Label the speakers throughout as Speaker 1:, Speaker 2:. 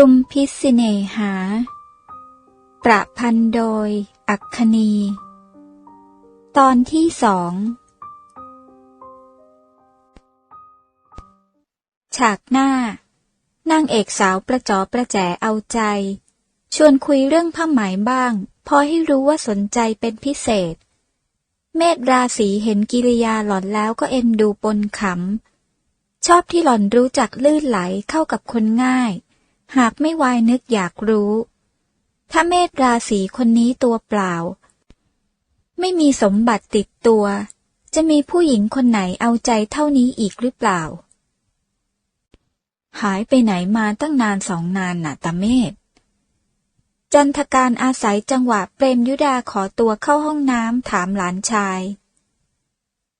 Speaker 1: จุมพิสิเนหา ประพันธ์โดย อัคคณี ตอนที่สอง ฉากหน้านางเอกสาวประจอประแจเอาใจ ชวนคุยเรื่องผ้าไหมบ้าง พอให้รู้ว่าสนใจเป็นพิเศษ เมธราศีเห็นกิริยาหล่อนแล้วก็เอ็นดูปนขำ ชอบที่หล่อนรู้จักลื่นไหลเข้ากับคนง่าย หากไม่วายนึกอยากรู้ ถ้าเมธราศีคนนี้ตัวเปล่า ไม่มีสมบัติติดตัว จะมีผู้หญิงคนไหนเอาใจเท่านี้อีกหรือเปล่า หายไปไหนมาตั้งนานสองนานน่ะตาเมธจันทการอาศัยจังหวะเปรมยุดาขอตัวเข้าห้องน้ำถามหลานชาย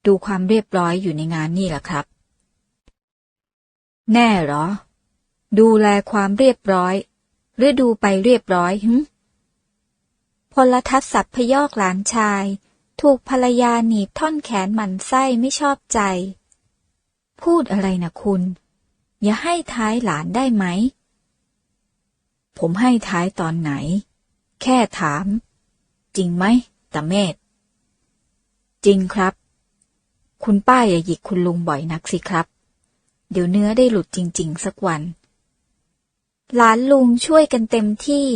Speaker 1: ดูความเรียบร้อยอยู่ในงานนี่แหละครับ แน่หรอ ดูแลความเรียบร้อย หรือดูไปเรียบร้อยหึพลทัศน์สับพยอกหลานชาย ถูกภรรยาหนีบท่อนแขนหมันไส้ไม่ชอบใจ พูดอะไรนะคุณ อย่าให้ท้ายหลานได้ไหม ผมให้ท้ายตอนไหน แค่ถาม จริงไหมตาเมธจริงครับ คุณป้าอย่าหยิกคุณลุงบ่อยนักสิครับ เดี๋ยวเนื้อได้หลุดจริง ๆ สักวัน หลานลุงช่วยกันเต็มที่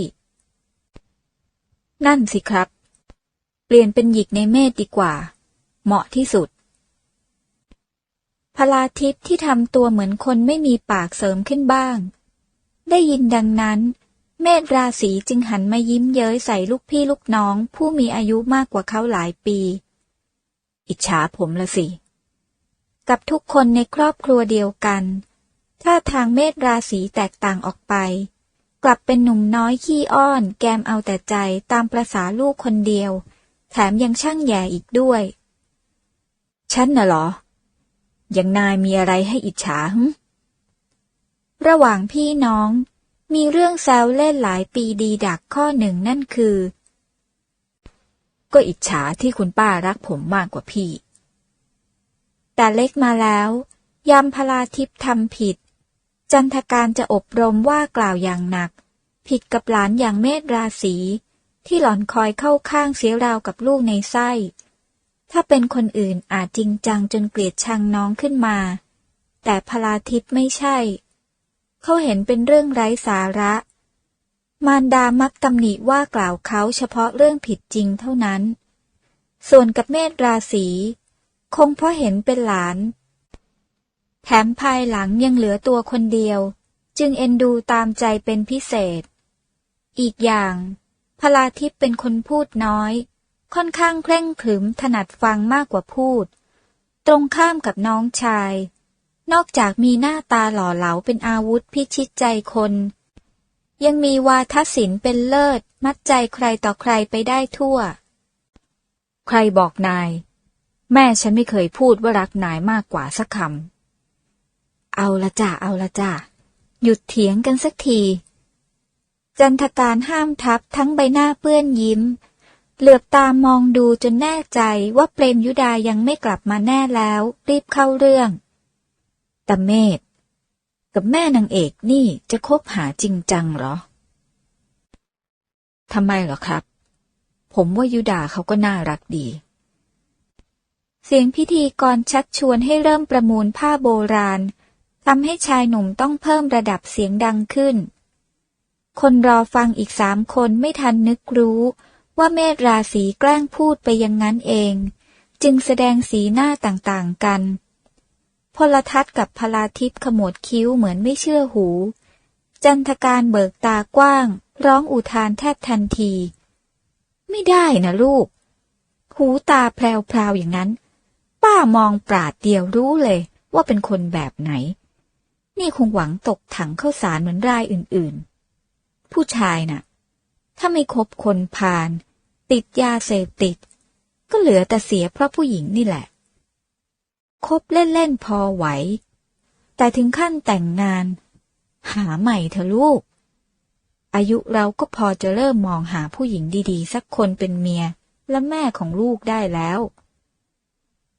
Speaker 1: นั่นสิครับ เปลี่ยนเป็นหยิกในเมธดีกว่า เหมาะที่สุด พลาทิพย์ที่ทำตัวเหมือนคนไม่มีปากเสริมขึ้นบ้าง ได้ยินดังนั้น เมธราศีจึงหันมายิ้มเย้ยใส่ลูกพี่ลูกน้อง ผู้มีอายุมากกว่าเขาหลายปี อิจฉาผมละสิ กับทุกคนในครอบครัวเดียวกัน ถ้าทางเมธราศีแตกต่างออกไป กลับเป็นหนุ่มน้อยขี้อ้อน แกมเอาแต่ใจตามประษาลูกคนเดียว แถมยังช่างแย่อีกด้วย ฉันน่ะหรอ อย่างนายมีอะไรให้อิจฉาหึระหว่างพี่น้อง มีเรื่องแซวเล่นหลายปีดีดักข้อหนึ่งนั่นคือ ก็อิจฉาที่คุณป้ารักผมมากกว่าพี่ แต่เล็กมาแล้ว ยามพลาทิพย์ทำผิด จันทการจะอบรมว่ากล่าวอย่างหนัก ผิดกับหลานอย่างเมธราศีที่หล่อนคอยเข้าข้างเสียราวกับลูกในไส้ ถ้าเป็นคนอื่นอาจจริงจังจนเกลียดชังน้องขึ้นมา แต่พลาทิพย์ไม่ใช่ เขาเห็นเป็นเรื่องไร้สาระ มารดามักตำหนิว่ากล่าวเขาเฉพาะเรื่องผิดจริงเท่านั้น ส่วนกับเมธราศีคงเพราะเห็นเป็นหลาน แถมภายหลังยังเหลือตัวคนเดียว จึงเอ็นดูตามใจเป็นพิเศษ อีกอย่างพลาทิพย์เป็นคนพูดน้อย ค่อนข้างเคร่งขรึมถนัดฟังมากกว่าพูด ตรงข้ามกับน้องชาย นอกจากมีหน้าตาหล่อเหลาเป็นอาวุธพิชิตใจคน ยังมีวาทศิลป์เป็นเลิศ มัดใจใครต่อใครไปได้ทั่ว ใครบอกนาย แม่ฉันไม่เคยพูดว่ารักนายมากกว่าสักคำ เอาละจ้าเอาละจ้าหยุดเถียงกันสักที จันทการห้ามทับทั้งใบหน้าเปื้อนยิ้ม เหลือบตามองดูจนแน่ใจว่าเปรมยุดายังไม่กลับมาแน่แล้ว รีบเข้าเรื่องตาเมธกับแม่นางเอกนี่จะคบหาจริงจังเหรอทำไมเหรอครับ ผมว่ายุดาเขาก็น่ารักดี เสียงพิธีกรชักชวนให้เริ่มประมูลผ้าโบราณ ทำให้ชายหนุ่มต้องเพิ่มระดับเสียงดังขึ้น คนรอฟังอีกสามคนไม่ทันนึกรู้ ว่าเมธราศีแกล้งพูดไปอย่างนั้นเอง จึงแสดงสีหน้าต่างๆกัน พลทัศน์กับพลาทิพย์ขมวดคิ้วเหมือนไม่เชื่อหู จันทการเบิกตากว้าง ร้องอุทานแทบทันที ไม่ได้นะลูก หูตาแพรวๆอย่างนั้น ป้ามองปราดเดียวรู้เลยว่าเป็นคนแบบไหน นี่คงหวังตกถังข้าวสารเหมือนรายอื่นๆ ผู้ชายน่ะ ถ้าไม่คบคนพาลติดยาเสพติด ก็เหลือแต่เสียเพราะผู้หญิงนี่แหละ คบเล่นๆพอไหว แต่ถึงขั้นแต่งงาน หาใหม่เถอะลูก อายุเราก็พอจะเริ่มมองหาผู้หญิงดีๆ สักคนเป็นเมียและแม่ของลูกได้แล้ว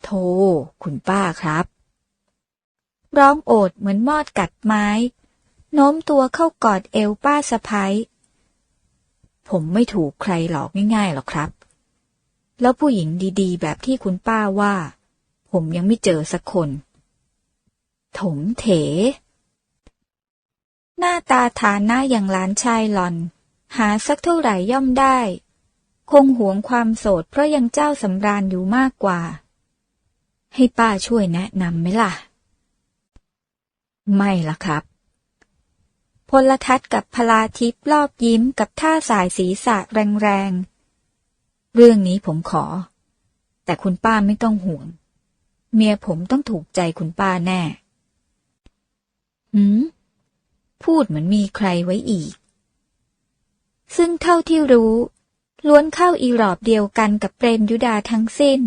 Speaker 1: โธ่คุณป้าครับ ร้องโอดเหมือนมอดกัดไม้ โน้มตัวเข้ากอดเอวป้าสะพ้ยผมไม่ถูกใครหลอกง่ายๆหรอกครับ แล้วผู้หญิงดีๆ แบบที่คุณป้าว่า ผมยังไม่เจอสักคน ถมเถ หน้าตาฐานะอย่างหลานชายหลอน หาสักเท่าไหร่ย่อมได้ คงหวงความโสดเพราะยังเจ้าสำราญอยู่มากกว่า ให้ป้าช่วยแนะนำไหมล่ะ ไม่ละครับ พลทัศน์กับพลาทิพย์รอบยิ้มกับท่าสายศีรษะแรงๆ เรื่องนี้ผมขอ แต่คุณป้าไม่ต้องห่วง เมียผมต้องถูกใจคุณป้าแน่หืม พูดเหมือนมีใครไว้อีก ซึ่งเท่าที่รู้ ล้วนเข้าอีรอบเดียวกันกับเปรมยุดาทั้งสิ้น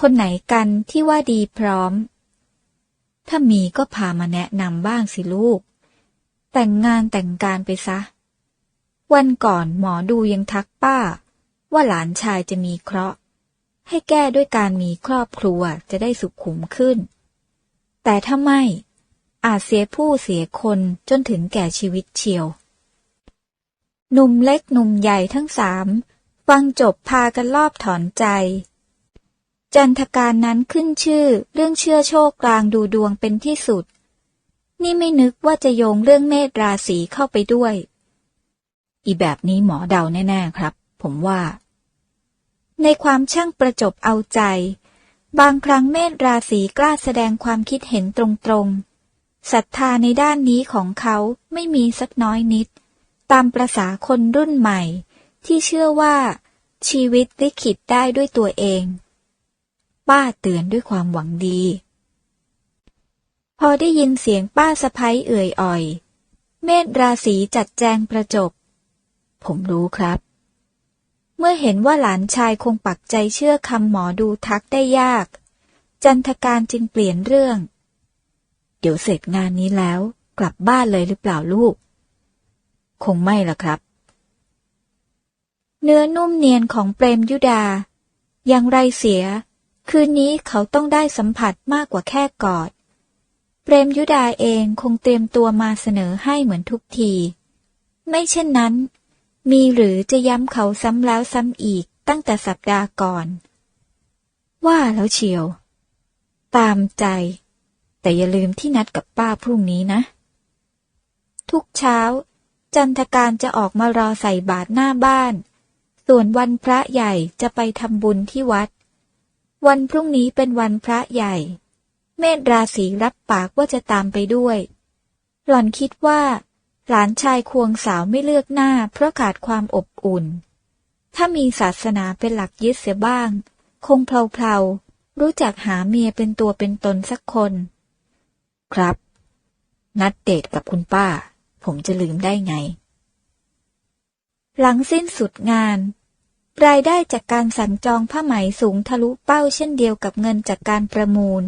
Speaker 1: คนไหนกันที่ว่าดีพร้อม ถ้ามีก็พามาแนะนำบ้างสิลูก แต่งงานแต่งการไปซะ วันก่อนหมอดูยังทักป้า ว่าหลานชายจะมีเคราะห์ ให้แก้ด้วยการมีครอบครัวจะได้สุขขุมขึ้น แต่ถ้าไม่อาจเสียผู้เสียคนจนถึงแก่ชีวิตเชียว หนุ่มเล็กหนุ่มใหญ่ทั้งสาม ฟังจบพากันรอบถอนใจ จันทการนั้นขึ้นชื่อเรื่องเชื่อโชคกลางดูดวงเป็นที่สุด นี่ไม่นึกว่าจะโยงเรื่องเมษราศีเข้าไปด้วย อีแบบนี้หมอเดาแน่ ๆ ครับ ผมว่า ในความช่างประจบเอาใจ บางครั้งเมษราศีกล้าแสดงความคิดเห็นตรงๆศรัทธาในด้านนี้ของเขาไม่มีสักน้อยนิด ตามประษาคนรุ่นใหม่ ที่เชื่อว่า ชีวิตลิขิตได้ด้วยตัวเอง ป้าเตือนด้วยความหวังดี พอได้ยินเสียงป้าสะพ้ยเอื่อยอ่อย เมษราศีจัดแจงประจบ ผมรู้ครับ เมื่อเห็นว่าหลานชายคงปักใจเชื่อคำหมอดูทักได้ยาก จันทการจึงเปลี่ยนเรื่อง เดี๋ยวเสร็จงานนี้แล้ว กลับบ้านเลยหรือเปล่าลูก คงไม่ล่ะครับ เนื้อนุ่มเนียนของเปรมยุดาอย่างไรเสีย คืนนี้เขาต้องได้สัมผัสมากกว่าแค่กอด เปรมยุดาเองคงเตรียมตัวมาเสนอให้เหมือนทุกที ไม่เช่นนั้น มีหรือจะย้ำเขาซ้ำแล้วซ้ำอีกตั้งแต่สัปดาห์ก่อน ว่าแล้วเชียว ตามใจ แต่อย่าลืมที่นัดกับป้าพรุ่งนี้นะ ทุกเช้า จันทการจะออกมารอใส่บาตรหน้าบ้าน ส่วนวันพระใหญ่จะไปทำบุญที่วัด วันพรุ่งนี้เป็นวันพระใหญ่ เมษราศีรับปากว่าจะตามไปด้วย หล่อนคิดว่า หลานชายควงสาวไม่เลือกหน้า เพราะขาดความอบอุ่น ถ้ามีศาสนาเป็นหลักยึดเสียบ้าง คงเพลาๆ รู้จักหาเมียเป็นตัวเป็นตนสักคน ครับ นัดเดทกับคุณป้า ผมจะลืมได้ไง หลังสิ้นสุดงาน รายได้จากการสั่งจองผ้าไหมสูงทะลุเป้าเช่นเดียวกับเงินจากการประมูล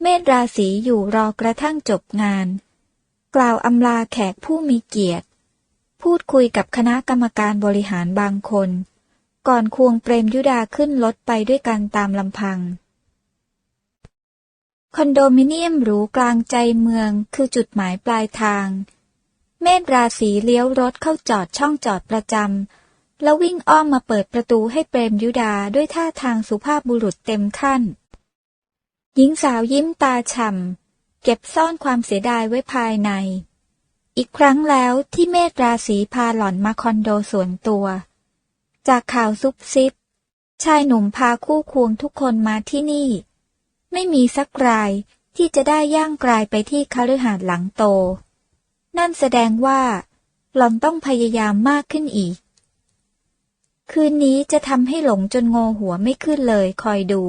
Speaker 1: เมษราศีอยู่รอกระทั่งจบงาน กล่าวอำลาแขกผู้มีเกียรติ พูดคุยกับคณะกรรมการบริหารบางคน ก่อนควงเปรมยุดาขึ้นรถไปด้วยกันตามลำพัง คอนโดมิเนียมหรูกลางใจเมืองคือจุดหมายปลายทาง เมษราศีเลี้ยวรถเข้าจอดช่องจอดประจำ แล้ววิ่งอ้อมมาเปิดประตูให้เปรมยุดาด้วยท่าทางสุภาพบุรุษเต็มขั้น หญิงสาวยิ้มตาฉ่ำ เก็บซ่อนความเสียดายไว้ภายใน อีกครั้งแล้วที่เมษราศีพาหล่อนมาคอนโดส่วนตัว จากข่าวซุบซิบ ชายหนุ่มพาคู่ควงทุกคนมาที่นี่ ไม่มีสักรายที่จะได้ย่างกลายไปที่คฤหาสน์หลังโต นั่นแสดงว่า หล่อนต้องพยายามมากขึ้นอีก คืนนี้จะทำให้หลงจนโงหัวไม่ขึ้นเลยคอยดู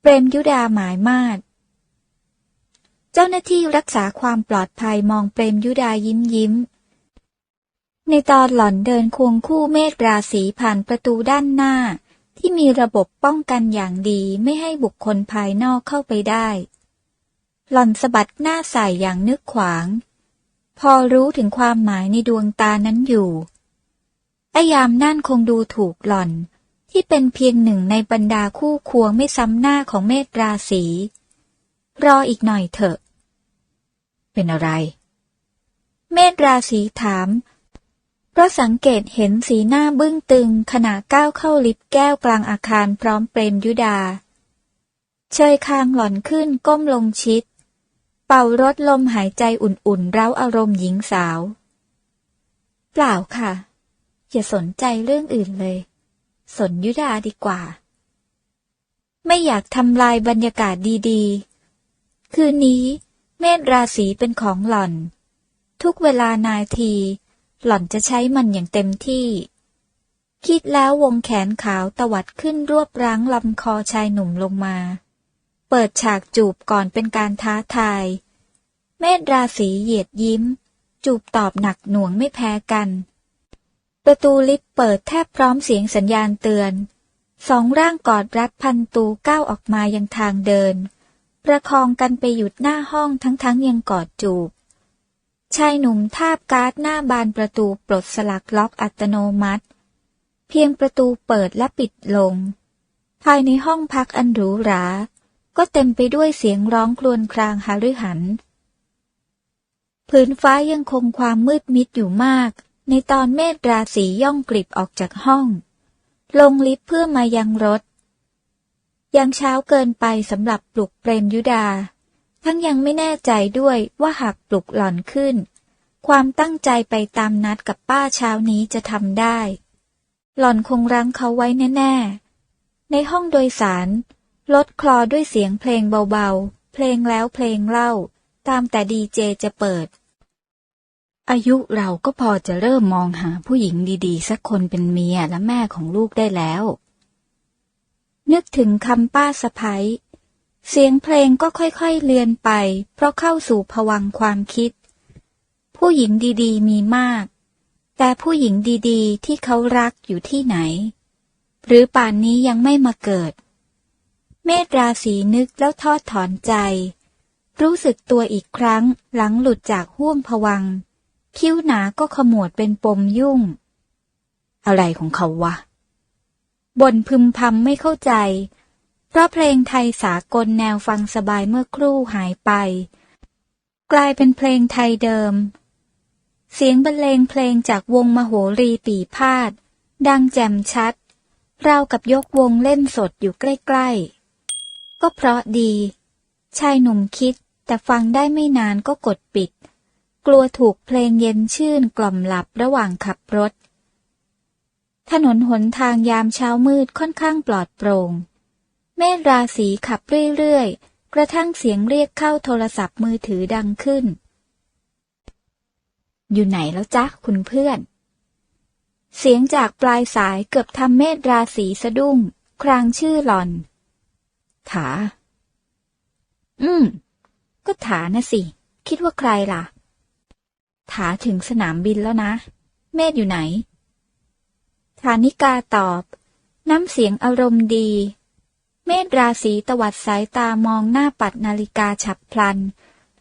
Speaker 1: เปรมยุดาหมายมาดเจ้าหน้าที่รักษาความปลอดภัยมองเปรมยุดายิ้มยิ้ม ในตอนหล่อนเดินควงคู่เมฆราศีผ่านประตูด้านหน้า ที่มีระบบป้องกันอย่างดีไม่ให้บุคคลภายนอกเข้าไปได้ หล่อนสะบัดหน้าใส่อย่างนึกขวาง พอรู้ถึงความหมายในดวงตานั้นอยู่ ไอยามนั่นคงดูถูกหล่อน ที่เป็นเพียงหนึ่งในบรรดาคู่ควงไม่ซ้ำหน้าของเมษราศีรออีกหน่อยเถอะ เป็นอะไร เมธราศีถาม เพราะสังเกตเห็นสีหน้าบึ้งตึงขณะก้าวเข้าลิฟต์แก้วกลางอาคารพร้อมเปรมยุดา เชยคางหล่อนขึ้นก้มลงชิด เป่ารถลมหายใจอุ่นๆเร้าอารมณ์หญิงสาว เปล่าค่ะ อย่าสนใจเรื่องอื่นเลย สนยุดาดีกว่า ไม่อยากทำลายบรรยากาศดีๆ คืนนี้เมษราศีเป็นของหล่อน ทุกเวลานาที หล่อนจะใช้มันอย่างเต็มที่ คิดแล้ววงแขนขาวตวัดขึ้นรวบรั้งลำคอชายหนุ่มลงมา เปิดฉากจูบก่อนเป็นการท้าทาย เมษราศีเหยียดยิ้ม จูบตอบหนักหน่วงไม่แพ้กัน ประตูลิฟต์เปิดแทบพร้อมเสียงสัญญาณเตือน สองร่างกอดรัดพันตูก้าวออกมายังทางเดิน ประคองกันไปหยุดหน้าห้องทั้งๆยังกอดจูบ ชายหนุ่มทาบการ์ดหน้าบานประตูปลดสลักล็อกอัตโนมัติ เพียงประตูเปิดและปิดลง ภายในห้องพักอันหรูหรา ก็เต็มไปด้วยเสียงร้องครวญครางหาฤหัน พื้นฟ้ายังคงความมืดมิดอยู่มาก ในตอนเมฆราศีย่องกลิบออกจากห้อง ลงลิฟต์เพื่อมายังรถ ยังเช้าเกินไปสำหรับปลุกเปรมยุดา ทั้งยังไม่แน่ใจด้วยว่าหากปลุกหล่อนขึ้น ความตั้งใจไปตามนัดกับป้าเช้านี้จะทำได้ หล่อนคงรั้งเขาไว้แน่ ๆ ในห้องโดยสารลดคลอด้วยเสียงเพลงเบาๆ เพลงแล้วเพลงเล่า ตามแต่ดีเจจะเปิด อายุเราก็พอจะเริ่มมองหาผู้หญิงดีๆ สักคนเป็นเมียและแม่ของลูกได้แล้ว นึกถึงคำป้าสะพ้ยเสียงเพลงก็ค่อยๆเลือนไป เพราะเข้าสู่ผวังความคิด ผู้หญิงดีๆมีมาก แต่ผู้หญิงดีๆ ที่เขารักอยู่ที่ไหน หรือป่านนี้ยังไม่มาเกิด เมตราศีนึกแล้วทอดถอนใจ รู้สึกตัวอีกครั้งหลังหลุดจากห่วงผวัง คิ้วหนาก็ขมวดเป็นปมยุ่ง อะไรของเขาวะบ่นพึมพำไม่เข้าใจ เพราะเพลงไทยสากลแนวฟังสบายเมื่อครู่หายไป กลายเป็นเพลงไทยเดิม เสียงบรรเลงเพลงจากวงมโหรีปีพาดดังแจ่มชัดราวกับยกวงเล่นสดอยู่ใกล้ๆ ก็เพราะดี ชายหนุ่มคิดแต่ฟังได้ไม่นานก็กดปิด กลัวถูกเพลงเย็นชื่นกล่อมหลับระหว่างขับรถ ถนนหนทางยามเช้ามืดค่อนข้างปลอดโปร่ง เมฆราศีขับเรื่อยๆ กระทั่งเสียงเรียกเข้าโทรศัพท์มือถือดังขึ้น อยู่ไหนแล้วจ๊ะคุณเพื่อน เสียงจากปลายสายเกือบทำเมธราศีสะดุ้ง ครางชื่อหล่อน ถา อืม ก็ถานะสิ คิดว่าใครล่ะ ถาถึงสนามบินแล้วนะ เมธอยู่ไหน ฐานิกาตอบ น้ำเสียงอารมณ์ดี เมธราศีตวัดสายตามองหน้าปัดนาฬิกาฉับพลัน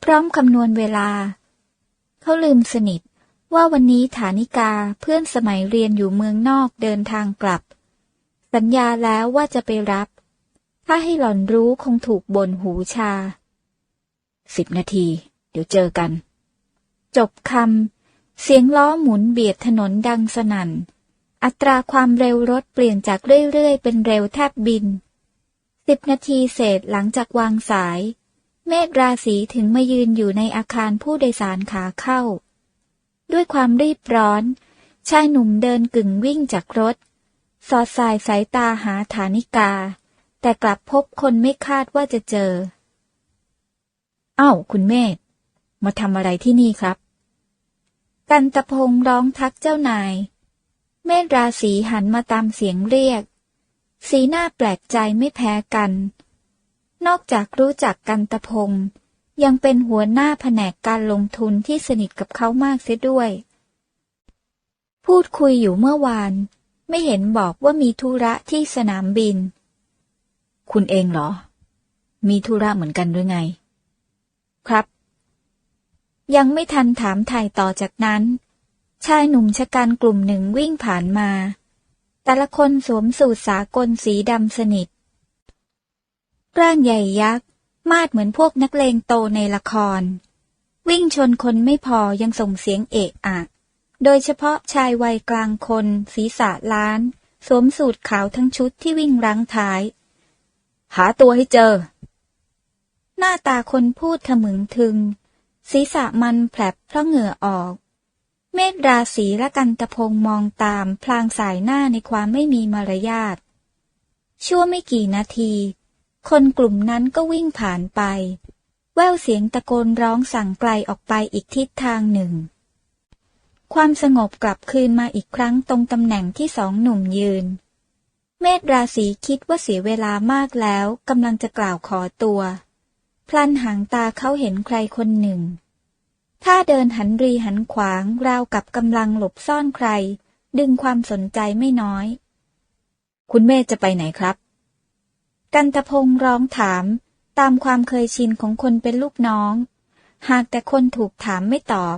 Speaker 1: พร้อมคำนวณเวลา เขาลืมสนิทว่าวันนี้ฐานิกาเพื่อนสมัยเรียนอยู่เมืองนอกเดินทางกลับ สัญญาแล้วว่าจะไปรับ ถ้าให้หล่อนรู้คงถูกบนหูชา สิบนาที เดี๋ยวเจอกัน จบคำ เสียงล้อหมุนเบียดถนนดังสนั่น อัตราความเร็วรถเปลี่ยนจากเรื่อยๆ เป็นเร็วแทบบิน สิบนาทีเศษหลังจากวางสาย เมฆราศีถึงมายืนอยู่ในอาคารผู้โดยสารขาเข้า ด้วยความรีบร้อน ชายหนุ่มเดินกึ่งวิ่งจากรถ สอดสายสายตาหาฐานิกา แต่กลับพบคนไม่คาดว่าจะเจออ้าวคุณเมธ มาทำอะไรที่นี่ครับ กันตะพงร้องทักเจ้านาย เมธราศีหันมาตามเสียงเรียก สีหน้าแปลกใจไม่แพ้กัน นอกจากรู้จักกันตะพงยังเป็นหัวหน้าแผนกการลงทุนที่สนิทกับเขามากเสียด้วย พูดคุยอยู่เมื่อวาน ไม่เห็นบอกว่ามีธุระที่สนามบิน คุณเองเหรอ มีธุระเหมือนกันหรือไง ครับ ยังไม่ทันถามถ่ายต่อจากนั้น ชายหนุ่มชะกันกลุ่มหนึ่งวิ่งผ่านมา แต่ละคนสวมสูทสากลสีดำสนิท ร่างใหญ่ยักษ์ มาดเหมือนพวกนักเลงโตในละคร วิ่งชนคนไม่พอยังส่งเสียงเอะอะ โดยเฉพาะชายวัยกลางคน ศีรษะล้าน สวมสูทขาวทั้งชุดที่วิ่งรั้งท้าย
Speaker 2: หาตัวให้เจอ
Speaker 1: หน้าตาคนพูดถมึงทึง ศีรษะมันแผลบเพราะเหงื่อออก เมธราศีและกันตะพงมองตามพลางสายหน้าในความไม่มีมารยาท ชั่วไม่กี่นาที คนกลุ่มนั้นก็วิ่งผ่านไป แววเสียงตะโกนร้องสั่งไกลออกไปอีกทิศทางหนึ่ง ความสงบกลับคืนมาอีกครั้งตรงตำแหน่งที่สองหนุ่มยืน เมธราศีคิดว่าเสียเวลามากแล้วกำลังจะกล่าวขอตัว พลันหางตาเขาเห็นใครคนหนึ่ง ถ้าเดินหันรีหันขวางราวกับกำลังหลบซ่อนใคร ดึงความสนใจไม่น้อย
Speaker 2: คุณเมธจะไปไหนครับ
Speaker 1: กันตะพงร้องถามตามความเคยชินของคนเป็นลูกน้อง หากแต่คนถูกถามไม่ตอบ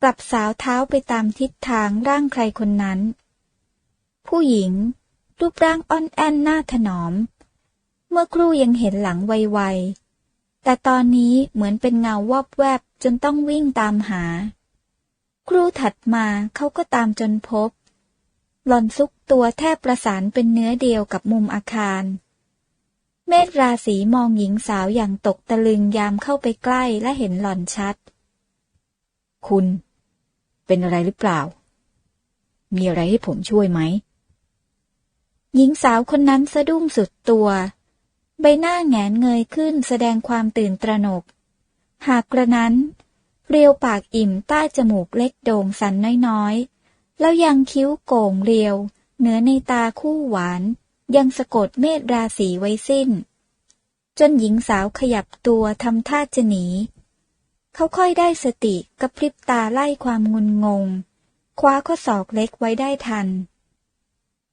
Speaker 1: ปรับสาวเท้าไปตามทิศทางร่างใครคนนั้น ผู้หญิง รูปร่างอ่อนแอนหน้าถนอม เมื่อครู่ยังเห็นหลังไวๆ แต่ตอนนี้เหมือนเป็นเงาวอบแวบจนต้องวิ่งตามหา ครู่ถัดมาเขาก็ตามจนพบ หล่อนซุกตัวแทบประสานเป็นเนื้อเดียวกับมุมอาคาร เมธราศีมองหญิงสาวอย่างตกตะลึงยามเข้าไปใกล้และเห็นหล่อนชัด
Speaker 2: คุณ เป็นอะไรหรือเปล่า มีอะไรให้ผมช่วยไหม
Speaker 1: หญิงสาวคนนั้นสะดุ้งสุดตัว ใบหน้าแงนเงยขึ้นแสดงความตื่นตระหนก หากกระนั้น เรียวปากอิ่มใต้จมูกเล็กโด่งสันน้อยๆ แล้วยังคิ้วโก่งเรียว เหนือในตาคู่หวาน ยังสะกดเมตราศีไว้สิ้น จนหญิงสาวขยับตัวทำท่าจะหนี เขาค่อยได้สติกระพริบตาไล่ความงุนงง คว้าข้อศอกเล็กไว้ได้ทัน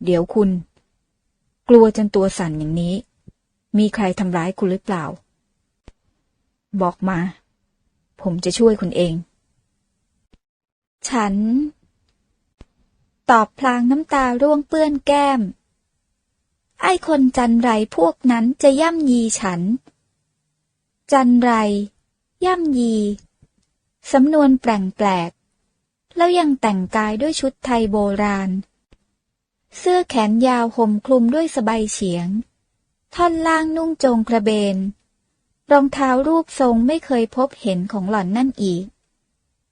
Speaker 2: เดี๋ยวคุณ กลัวจนตัวสั่นอย่างนี้ มีใครทำร้ายคุณหรือเปล่า บอกมา ผมจะช่วยคุณเอง
Speaker 1: ฉัน ตอบพลางน้ำตาร่วงเปื้อนแก้ม ไอ้คนจันไรพวกนั้นจะย่ำยีฉัน จันไร ย่ำยี สำนวนแปลงแปลกแล้วยังแต่งกายด้วยชุดไทยโบราณ เสื้อแขนยาวห่มคลุมด้วยสบายเฉียง ท่อนล่างนุ่งโจงกระเบน รองเท้ารูปทรงไม่เคยพบเห็นของหล่อนนั่นอีก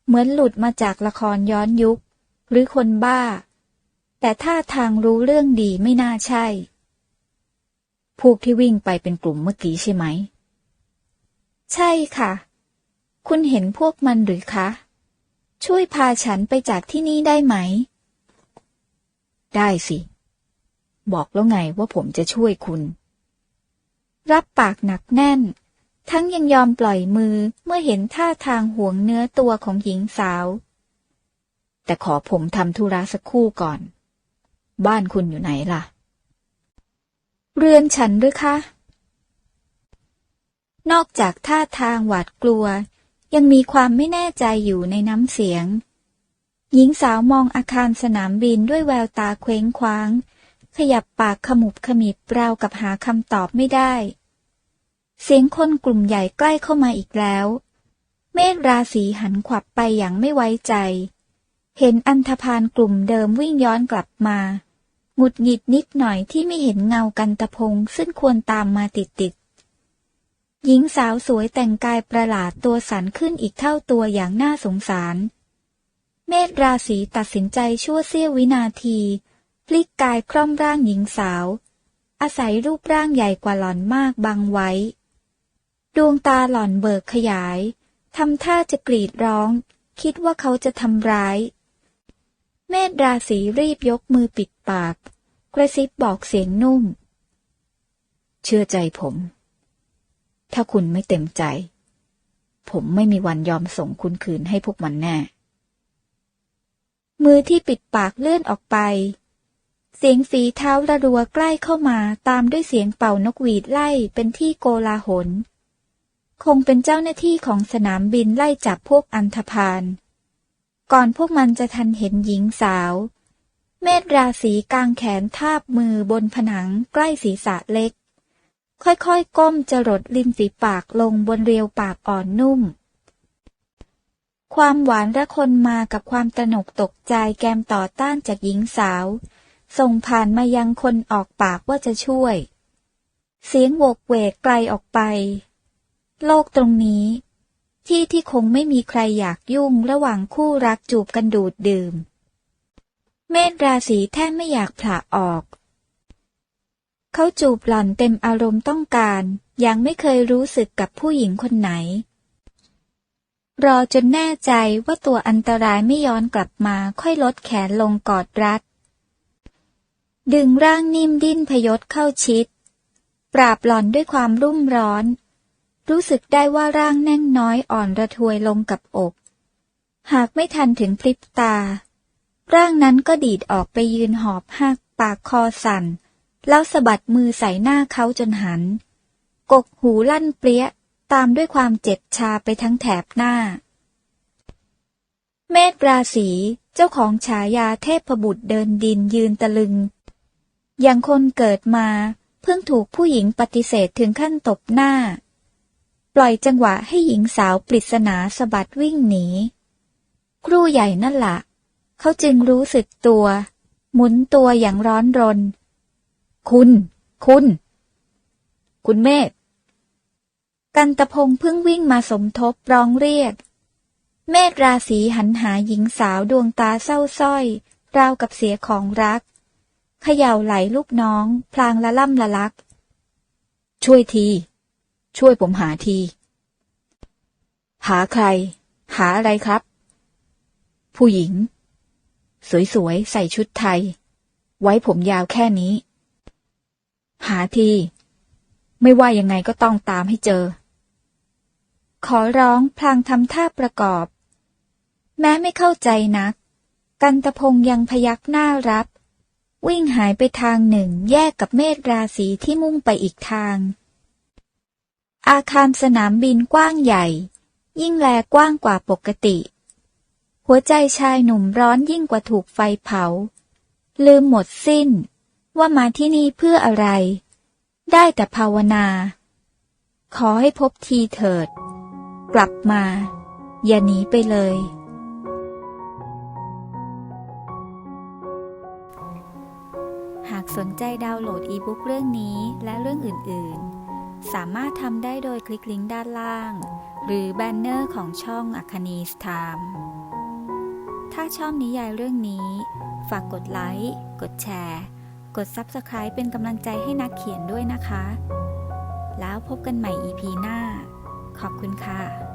Speaker 1: เหมือนหลุดมาจากละครย้อนยุค หรือคนบ้า แต่ท่าทางรู้เรื่องดีไม่น่าใช่
Speaker 2: พวกที่วิ่งไปเป็นกลุ่มเมื่อกี้ใช่ไหม
Speaker 1: ใช่ค่ะ คุณเห็นพวกมันหรือคะ ช่วยพาฉันไปจากที่นี่ได้ไหม
Speaker 2: ได้สิ บอกแล้วไงว่าผมจะช่วยคุณ
Speaker 1: รับปากหนักแน่น ทั้งยังยอมปล่อยมือเมื่อเห็นท่าทางห่วงเนื้อตัวของหญิงสาว
Speaker 2: แต่ขอผมทำธุระสักคู่ก่อน บ้านคุณอยู่ไหนล่ะ
Speaker 1: เรือนฉันหรือคะ นอกจากท่าทางหวาดกลัว ยังมีความไม่แน่ใจอยู่ในน้ำเสียง หญิงสาวมองอาคารสนามบินด้วยแววตาเคว้งคว้าง ขยับปากขมุบขมิบราวกับหาคำตอบไม่ได้ เสียงคนกลุ่มใหญ่ใกล้เข้ามาอีกแล้ว เมธราศีหันขวับไปอย่างไม่ไว้ใจ เห็นอันธพาลกลุ่มเดิมวิ่งย้อนกลับมาหงุดหงิดนิดหน่อยที่ไม่เห็นเงากันตะพงซึ่งควรตามมาติดติดหญิงสาวสวยแต่งกายประหลาดตัวสันขึ้นอีกเท่าตัวอย่างน่าสงสาร เมธราศีตัดสินใจชั่วเสี้ยววินาที พลิกกายคล่อมร่างหญิงสาว อาศัยรูปร่างใหญ่กว่าหล่อนมากบังไว้ ดวงตาหล่อนเบิกขยายทำท่าจะกรีดร้อง คิดว่าเขาจะทำร้าย เมธราศีรีบยกมือปิดปาก กระซิบบอกเสียงนุ่ม
Speaker 2: เชื่อใจผม ถ้าคุณไม่เต็มใจ ผมไม่มีวันยอมส่งคุณคืนให้พวกมันแน่
Speaker 1: มือที่ปิดปากเลื่อนออกไป เสียงฝีเท้าระรัวใกล้เข้ามาตามด้วยเสียงเป่านกหวีดไล่เป็นที่โกลาหล คงเป็นเจ้าหน้าที่ของสนามบินไล่จับพวกอันธพาล ก่อนพวกมันจะทันเห็นหญิงสาว เมธราศีกลางแขนทาบมือบนผนังใกล้ศีรษะเล็ก ค่อยๆ ก้มจรดริมฝีปากลงบนเรียวปากอ่อนนุ่ม ความหวานระคนมากับความตระหนกตกใจแกมต่อต้านจากหญิงสาว ส่งผ่านมายังคนออกปากว่าจะช่วย เสียงโวกเวกไกลออกไป โลกตรงนี้ ที่ที่คงไม่มีใครอยากยุ่งระหว่างคู่รักจูบกันดูดดื่ม เมษราศีแทบไม่อยากผละออก เขาจูบหล่อนเต็มอารมณ์ต้องการ ยังไม่เคยรู้สึกกับผู้หญิงคนไหน รอจนแน่ใจว่าตัวอันตรายไม่ย้อนกลับมาค่อยลดแขนลงกอดรัด ดึงร่างนิ่มดิ้นพยศเข้าชิด ปราบหล่อนด้วยความรุ่มร้อน รู้สึกได้ว่าร่างแน่นน้อยอ่อนระทวยลงกับอก หากไม่ทันถึงพริบตา ร่างนั้นก็ดีดออกไปยืนหอบหักปากคอสั่น แล้วสะบัดมือใส่หน้าเขาจนหัน กกหูลั่นเปรี้ยตามด้วยความเจ็บชาไปทั้งแถบหน้า เมษราศีเจ้าของฉายาเทพบุตรเดินดินยืนตะลึง อย่างคนเกิดมา เพิ่งถูกผู้หญิงปฏิเสธถึงขั้นตบหน้า ปล่อยจังหวะให้หญิงสาวปริศนาสะบัดวิ่งหนี ครูใหญ่นั่นละ่ะ เขาจึงรู้สึกตัว หมุนตัวอย่างร้อนรน คุณ คุณ คุณเมธกันตะพงเพิ่งวิ่งมาสมทบร้องเรียก เมธราศีหันหาหญิงสาวดวงตาเศร้าส้อย ราวกับเสียของรัก เขย่าไหลลูกน้อง พลางละล่ำละลัก
Speaker 2: ช่วยที ช่วยผมหาที หาใคร หาอะไรครับ ผู้หญิง สวยๆ ใส่ชุดไทย ไว้ผมยาวแค่นี้ หาที ไม่ว่ายังไงก็ต้องตามให้เจอ
Speaker 1: ขอร้องพลางทำท่าประกอบ แม้ไม่เข้าใจนัก กันตะพงยังพยักหน้ารับ วิ่งหายไปทางหนึ่งแยกกับเมฆราศีที่มุ่งไปอีกทาง อาคารสนามบินกว้างใหญ่ ยิ่งแลกว้างกว่าปกติ หัวใจชายหนุ่มร้อนยิ่งกว่าถูกไฟเผา ลืมหมดสิ้น ว่ามาที่นี่เพื่ออะไร ได้แต่ภาวนา ขอให้พบทีเถิด กลับมา อย่าหนีไปเลยากสนใจดาวน์โหลดอีบุ๊กเรื่องนี้และเรื่องอื่น ๆ สามารถทำได้โดยคลิกลิงก์ด้านล่าง หรือแบนเนอร์ของช่องอัคนีสไทม์ถ้าชอบนิยายเรื่องนี้ ฝากกดไลค์ กดแชร์ กด Subscribe เป็นกำลังใจให้นักเขียนด้วยนะคะ แล้วพบกันใหม่ EP หน้า ขอบคุณค่ะ